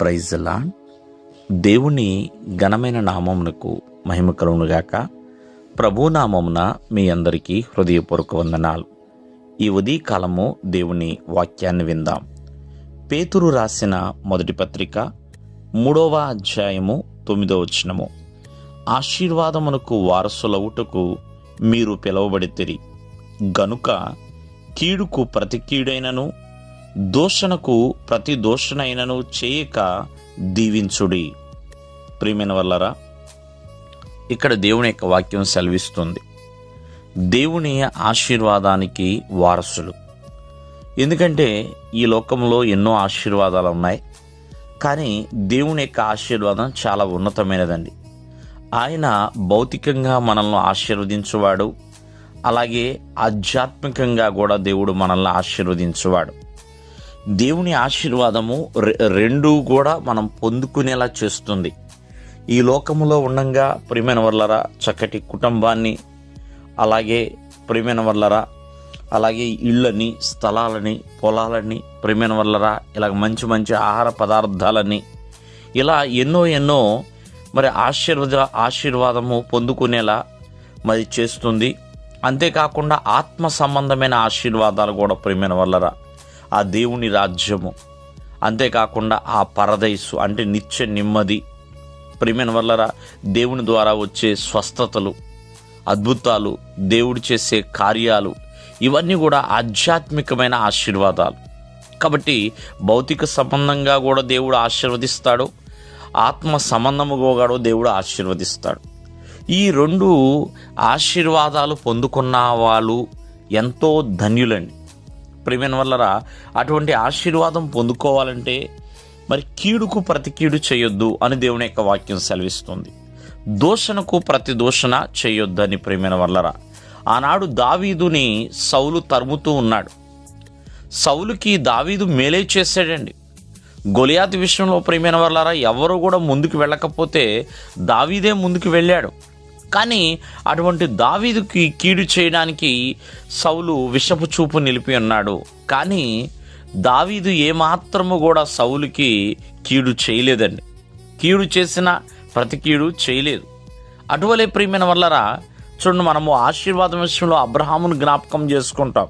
ప్రైజ్లా దేవుని ఘనమైన నామమునకు మహిమ కలుగునుగాక ప్రభునామమున మీ అందరికీ హృదయపూర్వక వందనాలు. ఈ ఉదయకాలము దేవుని వాక్యాన్ని విందాం. పేతురు రాసిన మొదటి పత్రిక మూడవ అధ్యాయము తొమ్మిదవ వచనము. ఆశీర్వాదమునకు వారసులవుటకు మీరు పిలువబడితిరి. గనుక కీడుకు ప్రతి కీడైనను దూషణకు ప్రతి దూషణైనను చేయక దీవించుడి. ప్రియమైన వల్లరా ఇక్కడ దేవుని యొక్క వాక్యం సెలవిస్తుంది. దేవుని ఆశీర్వాదానికి వారసులు. ఎందుకంటే ఈ లోకంలో ఎన్నో ఆశీర్వాదాలు ఉన్నాయి కానీ దేవుని యొక్క ఆశీర్వాదం చాలా ఉన్నతమైనదండి. ఆయన భౌతికంగా మనల్ని ఆశీర్వదించువాడు అలాగే ఆధ్యాత్మికంగా కూడా దేవుడు మనల్ని ఆశీర్వదించువాడు. దేవుని ఆశీర్వాదము రెండూ రెండు కూడా మనం పొందుకునేలా చేస్తుంది. ఈ లోకములో ఉండంగా ప్రియమైన వల్లరా చక్కటి కుటుంబాన్ని అలాగే ప్రియమైన వల్లరా అలాగే ఇళ్ళని స్థలాలని పొలాలని ప్రియమైన వల్లరా ఇలాగ మంచి మంచి ఆహార పదార్థాలని ఇలా ఎన్నో ఎన్నో మరి ఆశీర్వాద ఆశీర్వాదము పొందుకునేలా మరి చేస్తుంది. అంతేకాకుండా ఆత్మ సంబంధమైన ఆశీర్వాదాలు కూడా ప్రియమైన వల్లరా ఆ దేవుని రాజ్యము. అంతేకాకుండా ఆ పరదైసు అంటే నిత్య నెమ్మది. ప్రియమైన వల్లరా దేవుని ద్వారా వచ్చే స్వస్థతలు అద్భుతాలు దేవుడు చేసే కార్యాలు ఇవన్నీ కూడా ఆధ్యాత్మికమైన ఆశీర్వాదాలు. కాబట్టి భౌతిక సంబంధంగా కూడా దేవుడు ఆశీర్వదిస్తాడు ఆత్మ సంబంధముగా కూడా దేవుడు ఆశీర్వదిస్తాడు. ఈ రెండు ఆశీర్వాదాలు పొందుకున్న వాళ్ళు ఎంతో ధన్యులండి. ప్రేమైన వల్లరా అటువంటి ఆశీర్వాదం పొందుకోవాలంటే మరి కీడుకు ప్రతి కీడు చేయొద్దు అని దేవుని యొక్క వాక్యం సెలవిస్తుంది. దూషణకు ప్రతి దూషణ చేయొద్దు అని ప్రేమైన వల్లరా ఆనాడు దావీదుని సౌలు తరుముతూ ఉన్నాడు. సౌలుకి దావీదు మేలే చేశాడండి. గొలియాతి విషయంలో ప్రేమైన వల్లారా ఎవరు కూడా ముందుకు వెళ్ళకపోతే దావీదే ముందుకు వెళ్ళాడు. కానీ అటువంటి దావీదుకి కీడు చేయడానికి సౌలు విషపు చూపు నిలిపి ఉన్నాడు. కానీ దావీదు ఏమాత్రము కూడా సౌలుకి కీడు చేయలేదండి. కీడు చేసిన ప్రతి కీడు చేయలేదు. అటువలే ప్రియమైన వల్లరా చూడండి మనము ఆశీర్వాదం విషయంలో అబ్రహామును జ్ఞాపకం చేసుకుంటాం.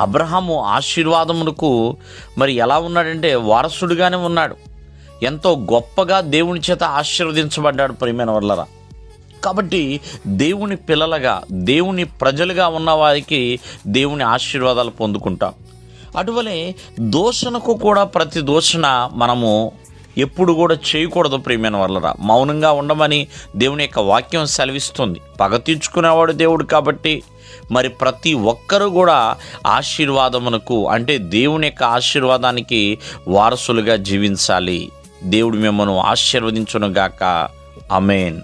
అబ్రహాము ఆశీర్వాదమునకు మరి ఎలా ఉన్నాడంటే వారసుడిగానే ఉన్నాడు. ఎంతో గొప్పగా దేవుని చేత ఆశీర్వదించబడ్డాడు ప్రియమైన వల్లరా. కాబట్టి దేవుని పిల్లలుగా దేవుని ప్రజలుగా ఉన్న వారికి దేవుని ఆశీర్వాదాలు పొందుకుంటాం. అటువలే దోషణకు కూడా ప్రతి దోషణ మనము ఎప్పుడు కూడా చేయకూడదు ప్రేమైన వల్లరా మౌనంగా ఉండమని దేవుని యొక్క వాక్యం సెలవిస్తుంది. పగ తీర్చుకునేవాడు దేవుడు కాబట్టి మరి ప్రతి ఒక్కరూ కూడా ఆశీర్వాదమునకు అంటే దేవుని యొక్క ఆశీర్వాదానికి వారసులుగా జీవించాలి. దేవుడు మిమ్మల్ని ఆశీర్వదించునుగాక. అమేన్